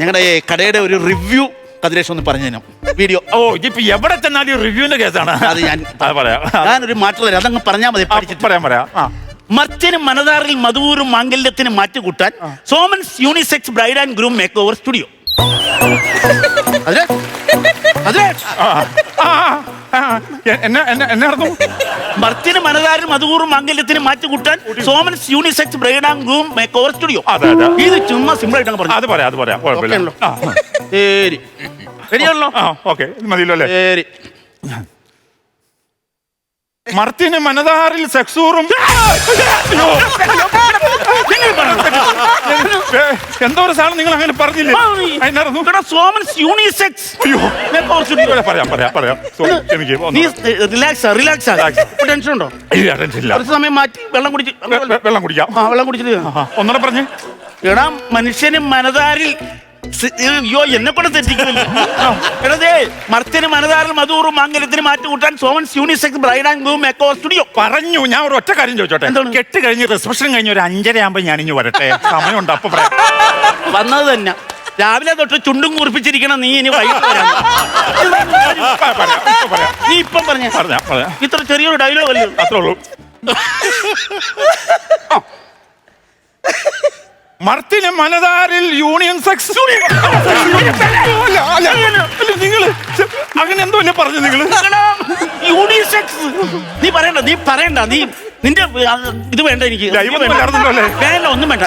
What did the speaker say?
ഞങ്ങളുടെ കടയുടെ ഒരു റിവ്യൂ കതിരേഷ് ഒന്ന് പറഞ്ഞു തരാം. വീഡിയോ. ഓ ഇതിപ്പോ എവിടെ ചെന്നാലും റിവ്യൂന്റെ കേസാണ്. അത് ഞാൻ അത് പറയാം. ഞാനൊരു മാറ്റം തരാം. അതങ്ങ് പറഞ്ഞാൽ മതി പഠിച്ചിട്ട്. പറയാം പറയാം. ആ. മർച്ചനും മനതാറിൽ മധുവൂരും മാംഗല്യത്തിന് മാറ്റുകൂട്ടാൻ Soman's unisex bride and groom makeover studio അതെ അതെ എന്നെ എന്നെ നടന്നു മനതാരും മധുകൂറും മാംഗല്യത്തിന് മാറ്റി കൂട്ടാൻ Soman's unisex bride and groom makeover studio അതെ, അതെ. ഇത് ചുമ്മാ സിമ്പിൾ ആയിട്ടാണ് അങ്ങ് പറഞ്ഞു. അത് പറയാം അത് പറയാം. കുഴപ്പമില്ല. ആ, ശരി. ശരിയാണല്ലോ ആ ഓക്കെ. മതിയല്ലോ അല്ലേ? ശരി. മർത്തിന് മനതാറിൽ സെക്സൂറും അയ്യോ. എന്തോ ഒരു സാധനം നിങ്ങൾ അങ്ങനെ പറഞ്ഞില്ലേ? അതിനകത്ത് ഇവിടെ സോമൻസ് യൂണിസെക്സ് അയ്യോ പറയാം പറയാം പറയാം സോറി എനിക്ക് നീ റിലാക്സ് റിലാക്സ്. ടെൻഷൻ ഉണ്ടോ? ഇല്ല, ഇല്ല. കുറച്ച് സമയം മാറ്റി വെള്ളം കുടിച്ച് വെ- വെ- വെള്ളം കുടിക്കാം. ആ വെള്ളം കുടിച്ചിട്ട് ആ, ഒന്നുകൂടെ പറഞ്ഞേ. എടാ മനുഷ്യന് മനതാരിൽ അയ്യോ എന്നെ കൊണ്ട് തെറ്റിക്കുന്നില്ല മർത്തിന് മനതാറിൽ മധൂറും മാംഗല്യത്തിന് മാറ്റി കൂട്ടാൻ Soman's unisex bride and groom make studio. പറഞ്ഞു ഞാൻ ഒരു ഒറ്റ കാര്യം ചോദിച്ചോട്ടെ? കെട്ട് കഴിഞ്ഞ് റിസപ്ഷൻ കഴിഞ്ഞ് ഒരു അഞ്ചര ആകുമ്പോൾ ഞാൻ ഇനി വരട്ടെ? സമയമുണ്ട് അപ്പൊ വന്നത് തന്നെ. രാവിലെ തൊട്ട് ചുണ്ടും കുറിപ്പിച്ചിരിക്കണം നീ ഇനി. നീ ഇപ്പം പറഞ്ഞ. പറഞ്ഞാ ഇത്ര ചെറിയൊരു ഡയലോഗ് അല്ലേ? അത്രേ ഉള്ളൂ. മർത്തിന് മനതാരിൽ യൂണിയൻ സെക്സ് നിങ്ങൾ അല്ല, അല്ല, നിങ്ങൾ അങ്ങനെ എന്തോ എന്നെ പറഞ്ഞു നിങ്ങൾ യൂണിയൻ സെക്സ്. നീ പറയണ്ട നീ പറയണ്ട നീ നിന്റെ ഇത് വേണ്ട എനിക്ക്. വേണ്ട ഒന്നും വേണ്ട.